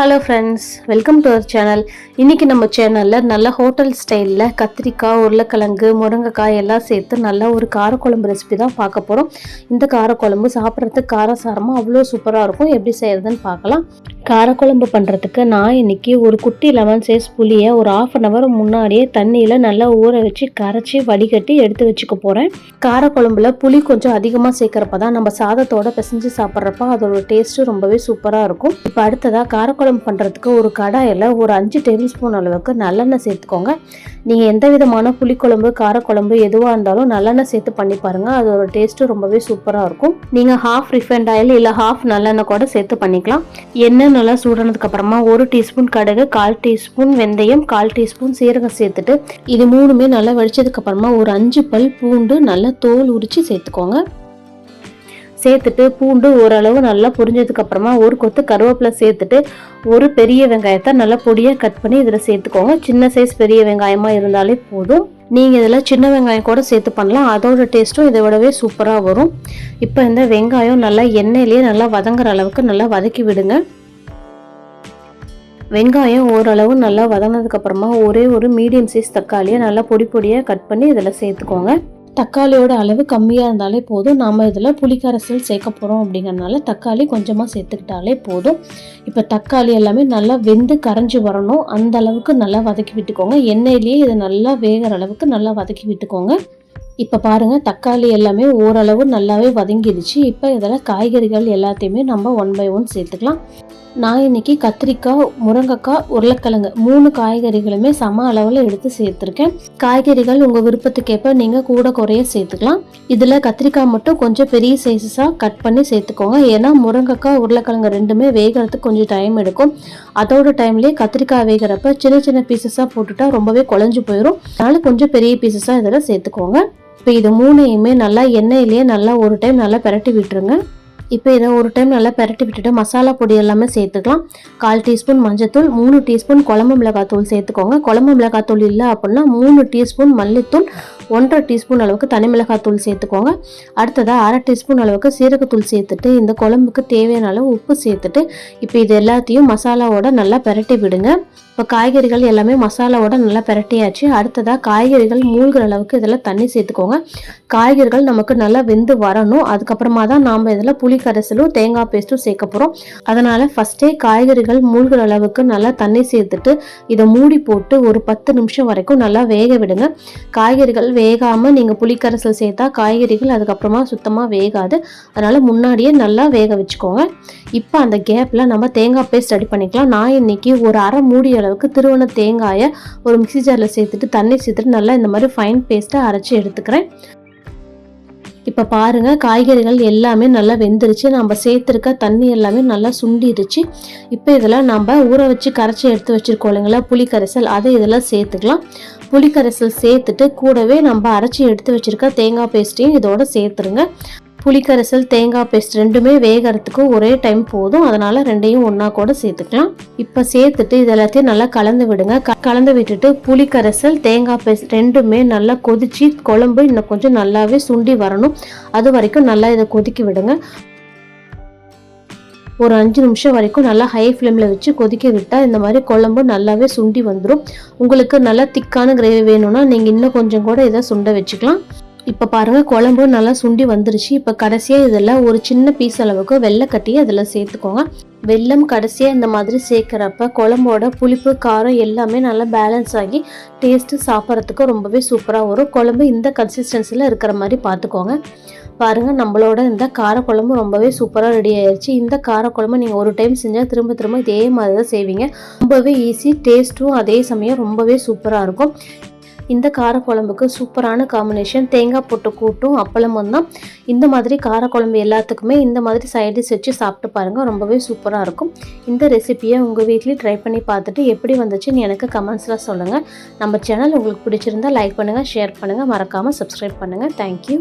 Hello friends welcome to our channel இன்றைக்கி நம்ம சேனலில் நல்ல ஹோட்டல் ஸ்டைலில் கத்திரிக்காய் உருளைக்கிழங்கு முருங்கைக்காய் எல்லாம் சேர்த்து நல்லா ஒரு காரக்குழம்பு ரெசிபி தான் பார்க்க போகிறோம் இந்த காரக்குழம்பு சாப்பிட்றதுக்கு காரசாரமாக அவ்வளோ சூப்பராக இருக்கும். எப்படி செய்கிறதுன்னு பார்க்கலாம். காரக்குழம்பு பண்ணுறதுக்கு நான் இன்றைக்கி ஒரு குட்டி லெமன் சைஸ் புளியை ஒரு ஆஃப் அன் ஹவர் முன்னாடியே தண்ணியில் நல்லா ஊற வச்சு கரைச்சி வடிகட்டி எடுத்து வச்சுக்க போகிறேன் காரக்குழம்புல புளி கொஞ்சம் அதிகமாக சேர்க்குறப்ப தான் நம்ம சாதத்தோட பிசைஞ்சு சாப்பிட்றப்ப அதோட டேஸ்ட்டு ரொம்பவே சூப்பராக இருக்கும். இப்போ அடுத்ததாக காரக்குழம்பு பண்ணுறதுக்கு ஒரு கடாயில் ஒரு அஞ்சு டேபிள் ஸ்பூன் அளவுக்கு நல்லெண்ணெய் சேர்த்துக்கோங்க. நீங்கள் எந்த விதமான புளிக்குழம்பு காரக்குழம்பு எதுவாக இருந்தாலும் நல்லெண்ணெய் சேர்த்து பண்ணி பாருங்கள் அதோட டேஸ்ட்டு ரொம்பவே சூப்பராக இருக்கும். நீங்கள் ஹாஃப் ரிஃபைண்ட் ஆயில் இல்லை ஹாஃப் நல்லெண்ணெய் கூட சேர்த்து பண்ணிக்கலாம். எண்ணெய் நல்லா சூடானதுக்கப்புறமா ஒரு டீஸ்பூன் கடுகு கால் டீஸ்பூன் வெந்தயம் கால் டீஸ்பூன் சீரகம் சேர்த்துட்டு இது மூணுமே நல்லா வடிச்சதுக்கப்புறமா ஒரு அஞ்சு பல் பூண்டு நல்லா தோல் உரித்து சேர்த்துக்கோங்க. சேர்த்துட்டு பூண்டு ஓரளவு நல்லா புரிஞ்சதுக்கு அப்புறமா ஒரு கொத்து கருவேப்பிலை சேர்த்துட்டு ஒரு பெரிய வெங்காயத்தை நல்லா பொடியாக கட் பண்ணி இதில் சேர்த்துக்கோங்க. சின்ன சைஸ் பெரிய வெங்காயமாக இருந்தாலே போதும். நீங்கள் இதில் சின்ன வெங்காயம் கூட சேர்த்து பண்ணலாம். அதோட டேஸ்ட்டும் இதை விடவே சூப்பராக வரும். இப்போ இந்த வெங்காயம் நல்லா எண்ணெயிலேயே நல்லா வதங்குற அளவுக்கு நல்லா வதக்கி விடுங்க. வெங்காயம் ஓரளவு நல்லா வதங்கினதுக்கப்புறமா ஒரே ஒரு மீடியம் சைஸ் தக்காளியை நல்லா பொடி பொடியாக கட் பண்ணி இதில் சேர்த்துக்கோங்க. தக்காளியோட அளவு கம்மியாக இருந்தாலே போதும். நாம் இதில் புளிக்கரசல் சேர்க்க போகிறோம் அப்படிங்கிறனால தக்காளி கொஞ்சமாக சேர்த்துக்கிட்டாலே போதும். இப்போ தக்காளி எல்லாமே நல்லா வெந்து கரைஞ்சி வரணும். அந்த அளவுக்கு நல்லா வதக்கி விட்டுக்கோங்க. எண்ணெயிலேயே இதை நல்லா வேகிற அளவுக்கு நல்லா வதக்கி விட்டுக்கோங்க. இப்போ பாருங்கள் தக்காளி எல்லாமே ஓரளவு நல்லாவே வதங்கிடுச்சு. இப்போ இதில் காய்கறிகள் எல்லாத்தையுமே நம்ம ஒன் பை ஒன் சேர்த்துக்கலாம். நான் இன்னைக்கு கத்திரிக்காய் முருங்கைக்காய் உருளைக்கிழங்கு மூணு காய்கறிகளுமே சம அளவில் எடுத்து சேர்த்துருக்கேன். காய்கறிகள் உங்கள் விருப்பத்துக்கேற்ப நீங்கள் கூட குறைய சேர்த்துக்கலாம். இதில் கத்திரிக்காய் மட்டும் கொஞ்சம் பெரிய சைஸஸாக கட் பண்ணி சேர்த்துக்கோங்க. ஏன்னா முருங்கைக்காய் உருளைக்கிழங்கு ரெண்டுமே வேகிறதுக்கு கொஞ்சம் டைம் எடுக்கும். அதோட டைம்லேயே கத்திரிக்காய் வேகிறப்ப சின்ன சின்ன பீசஸாக போட்டுட்டா ரொம்பவே குழஞ்சு போயிடும் அதனால் கொஞ்சம் பெரிய பீசஸாக இதில் சேர்த்துக்கோங்க. இப்போ இது மூணையுமே நல்லா எண்ணெயிலேயே நல்லா ஒரு டைம் நல்லா பிரட்டி விட்டுருங்க. இப்போ இதை ஒரு டைம் நல்லா பெரட்டி விட்டுட்டு மசாலா பொடி எல்லாமே சேர்த்துக்கலாம். கால் டீஸ்பூன் மஞ்சத்தூள் மூணு டீஸ்பூன் குழம்பு மிளகாத்தூள் சேர்த்துக்கோங்க. குழம்பு மிளகாத்தூள் இல்லை அப்படின்னா மூணு டீஸ்பூன் மல்லித்தூள் ஒன்றரை டீஸ்பூன் அளவுக்கு தனி மிளகாத்தூள் சேர்த்துக்கோங்க. அடுத்ததாக அரை டீஸ்பூன் அளவுக்கு சீரகத்தூள் சேர்த்துட்டு இந்த குழம்புக்கு தேவையான அளவு உப்பு சேர்த்துட்டு இப்போ இது எல்லாத்தையும் மசாலாவோட நல்லா பெரட்டி விடுங்க. இப்போ காய்கறிகள் எல்லாமே மசாலாவோட நல்லா பெரட்டியாச்சு. அடுத்ததாக காய்கறிகள் மூழ்கிற அளவுக்கு இதில் தண்ணி சேர்த்துக்கோங்க. காய்கறிகள் நமக்கு நல்லா வெந்து வரணும். அதுக்கப்புறமா தான் நாம் இதில் புளி கரைசலும் தேங்காய் பேஸ்ட்டும் சேர்க்க போகிறோம் அதனால் ஃபஸ்ட்டே காய்கறிகள் மூழ்கிற அளவுக்கு நல்லா தண்ணி சேர்த்துட்டு இதை மூடி போட்டு ஒரு பத்து நிமிஷம் வரைக்கும் நல்லா வேக விடுங்க. காய்கறிகள் வேகாமல் நீங்கள் புளிக்கரைசல் சேர்த்தா காய்கறிகள் அதுக்கப்புறமா சுத்தமாக வேகாது. அதனால் முன்னாடியே நல்லா வேக வச்சுக்கோங்க. இப்போ அந்த கேப்பில் நம்ம தேங்காய் பேஸ்ட் ரெடி பண்ணிக்கலாம். நான் இன்னைக்கு ஒரு அரை மூடி அளவுக்கு திருவண்ண தேங்காயை ஒரு மிக்சி ஜாரில் சேர்த்துட்டு தண்ணி சேர்த்துட்டு நல்லா இந்த மாதிரி ஃபைன் பேஸ்ட்டை அரைச்சி எடுத்துக்கிறேன். இப்போ பாருங்கள் காய்கறிகள் எல்லாமே நல்லா வெந்துருச்சு. நம்ம சேர்த்துருக்க தண்ணி எல்லாமே நல்லா சுண்டிடுச்சு. இப்போ இதில் நம்ம ஊற வச்சு கரைச்சி எடுத்து வச்சுருக்கோம் இல்லைங்களா? புளி கரைசல் அதை இதெல்லாம் சேர்த்துக்கலாம். புளிக்கரைசல் சேர்த்துட்டு கூடவே நம்ம அரைச்சி எடுத்து வச்சுருக்க தேங்காய் பேஸ்ட்டையும் இதோட சேர்த்துருங்க. புளிக்கரைசல் தேங்காய் பேஸ்ட் ரெண்டுமே வேகிறதுக்கு ஒரே டைம் போதும். அதனால் ரெண்டையும் ஒன்றா கூட சேர்த்துக்கலாம். இப்போ சேர்த்துட்டு இது எல்லாத்தையும் நல்லா கலந்து விடுங்க. கலந்து விட்டுட்டு புளிக்கரைசல் தேங்காய் பேஸ்ட் ரெண்டுமே நல்லா கொதிச்சு குழம்பு இன்னும் கொஞ்சம் நல்லாவே சுண்டி வரணும். அது வரைக்கும் நல்லா இதை கொதிக்க விடுங்க. ஒரு அஞ்சு நிமிஷம் வரைக்கும் நல்லா ஹை ஃப்ளேமில் வச்சு கொதிக்க விட்டால் இந்த மாதிரி குழம்பு நல்லாவே சுண்டி வந்துடும் உங்களுக்கு நல்லா திக்கான கிரேவி வேணும்னா நீங்கள் இன்னும் கொஞ்சம் கூட இதை சுண்ட வச்சுக்கலாம். இப்போ பாருங்கள் குழம்பு நல்லா சுண்டி வந்துருச்சு. இப்போ கடைசியாக இதில் ஒரு சின்ன பீஸ் அளவுக்கு வெள்ளை கட்டி அதில் சேர்த்துக்கோங்க. வெள்ளம் கடைசியாக இந்த மாதிரி சேர்க்குறப்ப குழம்போட புளிப்பு காரம் எல்லாமே நல்லா பேலன்ஸ் ஆகி டேஸ்ட்டு சாப்பிட்றதுக்கு ரொம்பவே சூப்பராக வரும். குழம்பு இந்த கன்சிஸ்டன்சியில் இருக்கிற மாதிரி பார்த்துக்கோங்க. பாருங்கள் நம்மளோட இந்த காரக்குழம்பு ரொம்பவே சூப்பராக ரெடி ஆயிடுச்சு இந்த காரக்குழம்பு நீங்கள் ஒரு டைம் செஞ்சால் திரும்ப திரும்ப இதே மாதிரி தான் செய்வீங்க. ரொம்பவே ஈஸி டேஸ்ட்டும் அதே சமயம் ரொம்பவே சூப்பராக இருக்கும். இந்த காரக்குழம்புக்கு சூப்பரான காம்பினேஷன் தேங்காய் போட்டு கூட்டும் அப்பளமும் தான். இந்த மாதிரி காரக்குழம்பு எல்லாத்துக்குமே இந்த மாதிரி சைடிஷ் வச்சு சாப்பிட்டு பாருங்கள் ரொம்பவே சூப்பராக இருக்கும். இந்த ரெசிப்பியை உங்கள் வீட்லேயும் ட்ரை பண்ணி பார்த்துட்டு எப்படி வந்துச்சுன்னு எனக்கு கமெண்ட்ஸில் சொல்லுங்கள் நம்ம சேனல் உங்களுக்கு பிடிச்சிருந்தா லைக் பண்ணுங்கள் ஷேர் பண்ணுங்கள் மறக்காமல் சப்ஸ்கிரைப் பண்ணுங்கள் தேங்க்யூ